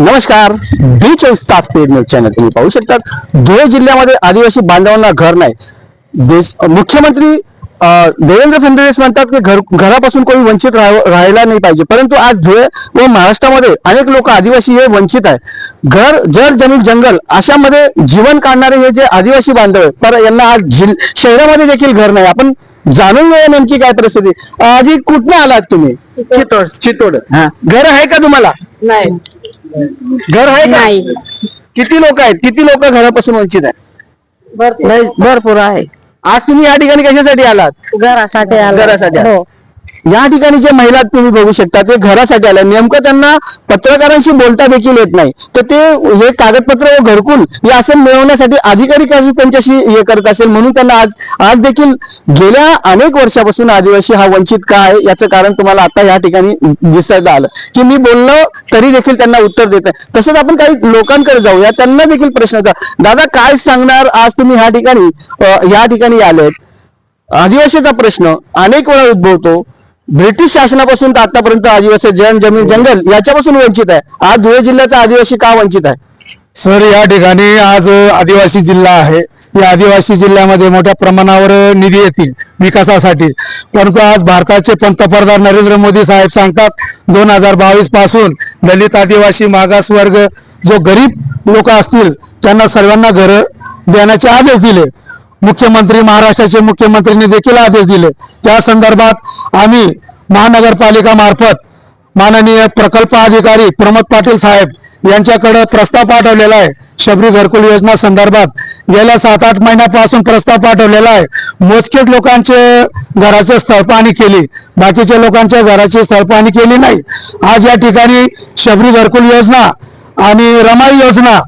नमस्कार. डी चोवीस तास पेड न्यूज चॅनल तुम्ही पाहू शकतात. धुळे जिल्ह्यामध्ये आदिवासी बांधवांना घर नाही. मुख्यमंत्री देवेंद्र फडणवीस म्हणतात की घर घरापासून कोणी वंचित राह- राहायला नाही पाहिजे. परंतु आज धुळे व महाराष्ट्रामध्ये अनेक लोक आदिवासी हे वंचित आहे घर जर जमीन जंगल अशामध्ये जीवन काढणारे हे जे आदिवासी बांधव आहेत तर यांना आज जिल शहरामध्ये देखील घर नाही. आपण जाणून घेऊया नेमकी काय परिस्थिती. आजी कुठनं आलात तुम्ही? चितोड. चितोड. हा. घर आहे का तुम्हाला? नाही. घर आहे का? नाही. किती लोक आहेत? किती लोक घरापासून वंचित आहेत? भरपूर. आहे. आज तुम्ही या ठिकाणी कशासाठी आलात? घरासाठी आलो. घरासाठी आलात. हो. या ठिकाणी जे महिला तुम्ही बघू शकता ते घरासाठी आल्या. नेमकं त्यांना पत्रकारांशी बोलता देखील येत नाही. तर ते हे कागदपत्र व घरकुल हे असं मिळवण्यासाठी अधिकारी कसं त्यांच्याशी हे करत असेल म्हणून त्यांना आज आज देखील गेल्या अनेक वर्षापासून आदिवासी हा वंचित का आहे? याचं कारण तुम्हाला आता या ठिकाणी दिसायला आलं. की मी बोललो तरी देखील त्यांना उत्तर देत नाही. तसंच आपण काही लोकांकडे जाऊया. त्यांना देखील प्रश्न दादा काय सांगणार आज तुम्ही ह्या ठिकाणी? या ठिकाणी आलेत. आदिवासीचा प्रश्न अनेक वेळा उद्भवतो. ब्रिटिश शासनापासून तर आतापर्यंत आदिवासी जन जमीन जंगल याच्यापासून वंचित आहे. आज धुळे जिल्ह्याचा आदिवासी का वंचित आहे? सर या ठिकाणी आज आदिवासी जिल्हा आहे. या आदिवासी जिल्ह्यामध्ये मोठ्या प्रमाणावर निधी येतील विकासासाठी. परंतु आज भारताचे पंतप्रधान नरेंद्र मोदी साहेब सांगतात दोन हजार बावीसपासून दलित आदिवासी मागास वर्ग जो गरीब लोक असतील त्यांना सर्वांना घरं देण्याचे आदेश दिले. मुख्यमंत्री महाराष्ट्राचे मुख्यमंत्र्यांनी देखील आदेश दिले. त्या संदर्भात आम्ही महानगरपालिका मार्फत माननीय प्रकल्प अधिकारी प्रमोद पाटील साहेब यांच्याकडे प्रस्ताव पाठवलेला आहे. शबरी घरकुल योजना संदर्भात गेल्या सात आठ महिन्यापासून प्रस्ताव पाठवलेला आहे. मोजकेच लोकांचे घराचे स्थळपाणी केली. बाकीच्या लोकांच्या घराची स्थळपाणी केली नाही. आज या ठिकाणी शबरी घरकुल योजना आणि रमाई योजना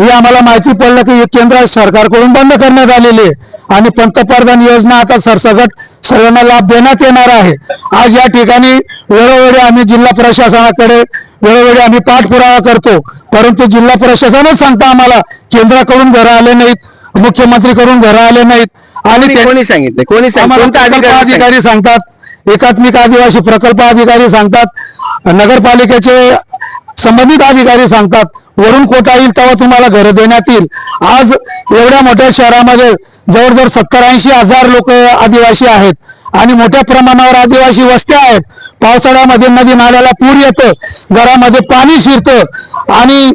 ही आम्हाला माहिती पडलं की ही केंद्र सरकारकडून बंद करण्यात आलेली आहे. आणि पंतप्रधान योजना आता सरसकट सर्वांना लाभ देण्यात येणार आहे. आज या ठिकाणी वेळोवेळी आम्ही जिल्हा प्रशासनाकडे वेळोवेळी आम्ही पाठपुरावा करतो. परंतु जिल्हा प्रशासनच सांगता आम्हाला केंद्राकडून घरं आले नाहीत मुख्यमंत्रीकडून घरं आले नाहीत. आणि कोणी- सांगितलं? कोणी अधिकारी सांगतात एकात्मिक आदिवासी प्रकल्प अधिकारी सांगतात. नगरपालिकेचे संबंधित अधिकारी सांगतात वरून कोटा येईल तेव्हा तुम्हाला घरं देण्यात येईल. आज एवढ्या मोठ्या शहरामध्ये जवळजवळ सत्तर ऐंशी हजार लोक आदिवासी आहेत आणि मोठ्या प्रमाणावर आदिवासी वस्त्या आहेत. पावसाळ्यामध्ये नदी नाल्याला पूर येतं घरामध्ये पाणी शिरतं आणि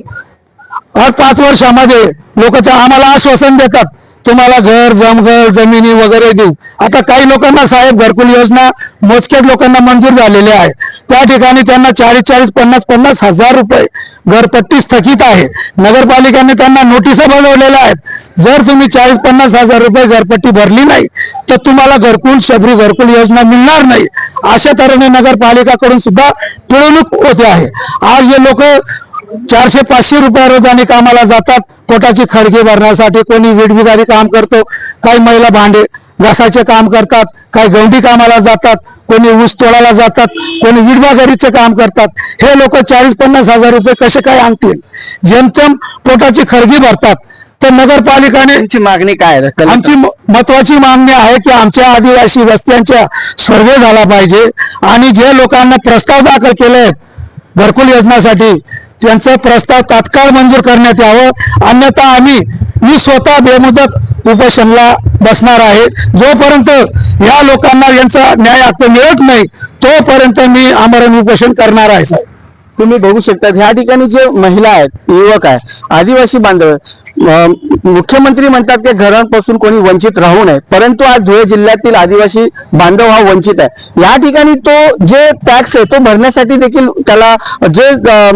हर पाच वर्षामध्ये लोक त्या आम्हाला आश्वासन देतात. तुम्हाला घर जमघर जमिनी वगैरे देऊ. आता काही लोकांना साहेब घरकुल योजना मोजक्याच लोकांना मंजूर झालेली आहे. त्या ठिकाणी त्यांना चाळीस चाळीस पन्नास पन्नास हजार रुपये घरपट्टी स्थगित आहे. नगरपालिकेने त्यांना नोटिसा बजावलेल्या आहेत. जर तुम्ही चाळीस पन्नास हजार रुपये घरपट्टी भरली नाही तर तुम्हाला घरकुल शबरी घरकुल योजना मिळणार नाही. अशा तऱ्हेने नगरपालिकाकडून सुद्धा पिळवणूक होते आहे. आज हे लोक चारशे पाचशे रुपये रोजाने कामाला जातात. पोटाची खडगी भरण्यासाठी कोणी विडबिदारी काम करतो काही महिला भांडे घासाचे काम करतात काही गवंडी कामाला जातात कोणी ऊस तोडायला जातात कोणी विडबागारीचे काम करतात. हे लोक चाळीस पन्नास हजार रुपये कसे काय आणतील? जेमतेम पोटाची खडगी भरतात. तर नगरपालिकाने मागणी काय आहे? आमची महत्वाची मागणी आहे की आमच्या आदिवासी वस्त्यांच्या सर्वे झाला पाहिजे. आणि जे लोकांना प्रस्ताव दाखल केले घरकुल योजनासाठी त्यांचा प्रस्ताव तात्काळ मंजूर करण्यात यावं. अन्यथा आम्ही मी स्वतः बेमुदत उपोषणला बसणार आहे. जोपर्यंत या लोकांना यांचा न्याय हक्क मिळत नाही तोपर्यंत मी आमरण उपोषण करणार आहे साहेब. तुम्ही बघू शकता ह्या ठिकाणी जे महिला आहेत युवक आहे आदिवासी बांधव मुख्यमंत्री म्हणतात की घरांपासून कोणी वंचित राहू नये. परंतु आज धुळे जिल्ह्यातील आदिवासी बांधव हा वंचित आहे. या ठिकाणी तो जे टॅक्स आहे तो भरण्यासाठी देखील त्याला जे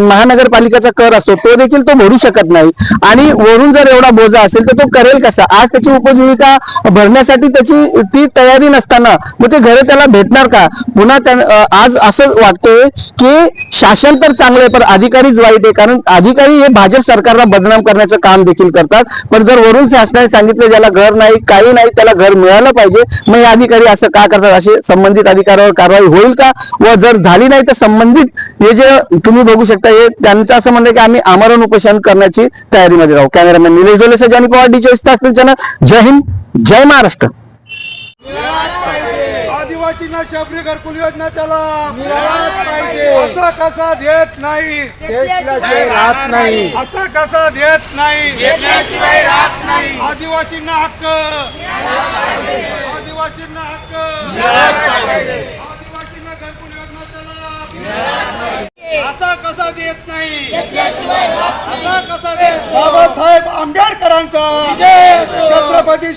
महानगरपालिकेचा कर असतो तो देखील तो भरू शकत नाही. आणि वरून जर एवढा बोजा असेल तर तो करेल कसा? आज त्याची उपजीविका भरण्यासाठी त्याची ती तयारी नसताना मग ते घरे त्याला भेटणार का? पुन्हा त्या आज असं वाटतंय की शासन तर चांगलं आहे पण अधिकारीच वाईट आहे कारण अधिकारी हे भाजप सरकारला बदनाम करण्याचं काम देखील करतात. पण जर वरून शासनाने सांगितलं ज्याला घर नाही काही नाही त्याला घर मिळालं पाहिजे मग हे अधिकारी असं का करतात? असे संबंधित अधिकाऱ्यावर कारवाई होईल का? व जर झाली नाही तर संबंधित हे जे तुम्ही बघू शकता हे त्यांचं असं म्हणणं की आम्ही आमरण उपोषण करण्याची तयारीमध्ये राहू. कॅमेरामॅन निलेश डोले सजानी पवार डीचे तास जय हिंद जय महाराष्ट्र. आदिवासींना शबरी घरकुल योजनेचा लाभ असा कसा देत नाही. राहत नाही. असा कसा देत नाही. घेतल्याशिवाय राहत नाही. आदिवासींना हक्क. आदिवासींना हक्क. आदिवासींना घरकुल योजनेचा लाभ असा कसा देत नाही. असा कसा देत बाबासाहेब आंबेडकरांचा. छत्रपती